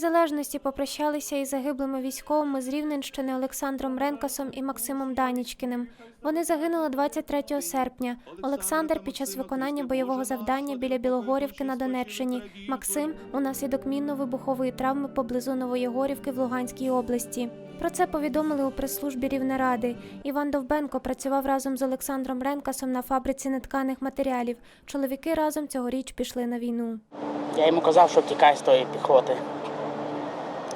незалежності попрощалися із загиблими військовими з Рівненщини Олександром Ренкасом і Максимом Данічкіним. Вони загинули 23 серпня. Олександр під час виконання бойового завдання біля Білогорівки на Донеччині. Максим унаслідок мінно-вибухової травми поблизу Новоєгорівки в Луганській області. Про це повідомили у прес-службі Рівнеради. Іван Довбенко працював разом з Олександром Ренкасом на фабриці нетканих матеріалів. Чоловіки разом цьогоріч пішли на війну. Я йому казав, що тікай з тої піхоти.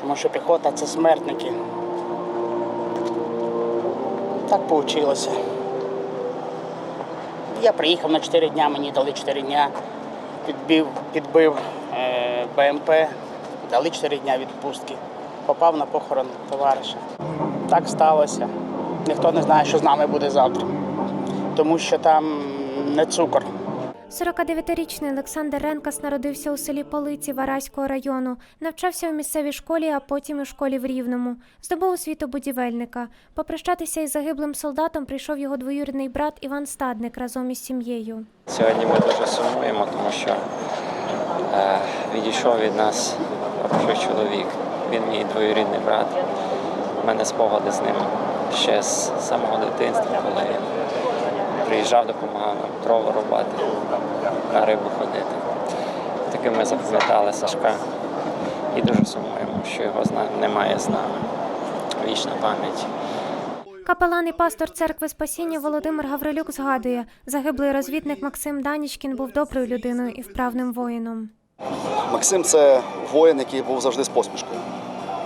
Тому що піхота це смертники. Так вийшло. Я приїхав на 4 дня, мені дали 4 дня, підбив, підбив е, БМП, дали 4 дня відпустки. Попав на похорон товариша. Так сталося. Ніхто не знає, що з нами буде завтра. Тому що там не цукор. 49-річний Олександр Ренкас народився у селі Полиці Вараського району, навчався у місцевій школі, а потім у школі в Рівному. Здобув освіту будівельника. Попрощатися із загиблим солдатом прийшов його двоюрідний брат Іван Стадник разом із сім'єю. Сьогодні ми дуже сумуємо, тому що е, відійшов від нас хороший чоловік. Він мій двоюрідний брат. У мене спогади з ним ще з самого дитинства, коли приїжджав, допомагав нам дрова рубати, на рибу ходити. Таким ми запам'ятали Сашка і дуже сумуємо, що його зна- немає з нами. Вічна пам'ять. Капелан і пастор церкви Спасіння Володимир Гаврилюк згадує, загиблий розвідник Максим Данічкін був доброю людиною і вправним воїном. Максим це воїн, який був завжди з посмішкою.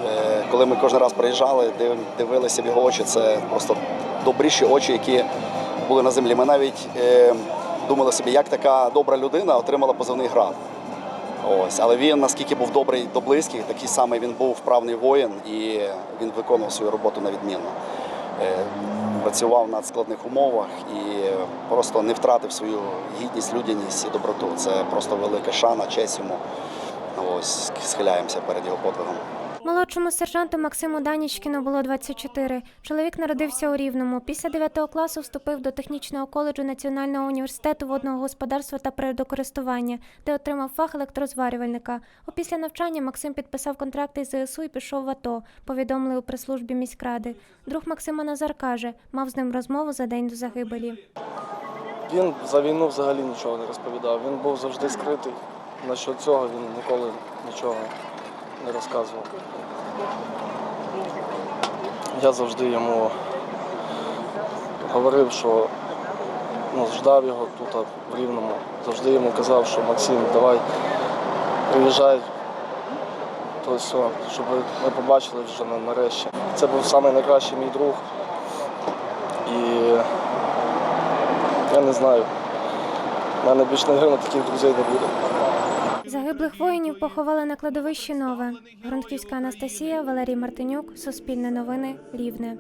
Е, Коли ми кожен раз приїжджали, дивилися в його очі, це просто добріші очі, які були на землі. Ми навіть е, думали собі, як така добра людина отримала позивний град. Ось, але він наскільки був добрий до близьких, такий самий він був вправний воїн і він виконував свою роботу на відмінно. Е, Працював на складних умовах і просто не втратив свою гідність, людяність і доброту. Це просто велика шана, честь йому. Ось схиляємося перед його подвигом. Молодшому сержанту Максиму Данічкіну було 24. Чоловік народився у Рівному. Після 9 класу вступив до технічного коледжу Національного університету водного господарства та природокористування, де отримав фах електрозварювальника. Опісля навчання Максим підписав контракт із ЗСУ і пішов в АТО, повідомили у прес-службі міськради. Друг Максима Назар каже, мав з ним розмову за день до загибелі. Він за війну взагалі нічого не розповідав. Він був завжди скритий. Насчет цього він ніколи нічого не розказував. Я завжди йому говорив, що ну, ждав його тут в Рівному. Завжди йому казав, що Максим, давай приїжджай. То все, щоб ми побачили вже на- нарешті. Це був найкращий мій друг. І я не знаю. У мене більш, мабуть, таких друзей не буде. Загиблих воїнів поховали на кладовищі Нове. Грунтківська Анастасія, Валерій Мартинюк, Суспільне новини, Рівне.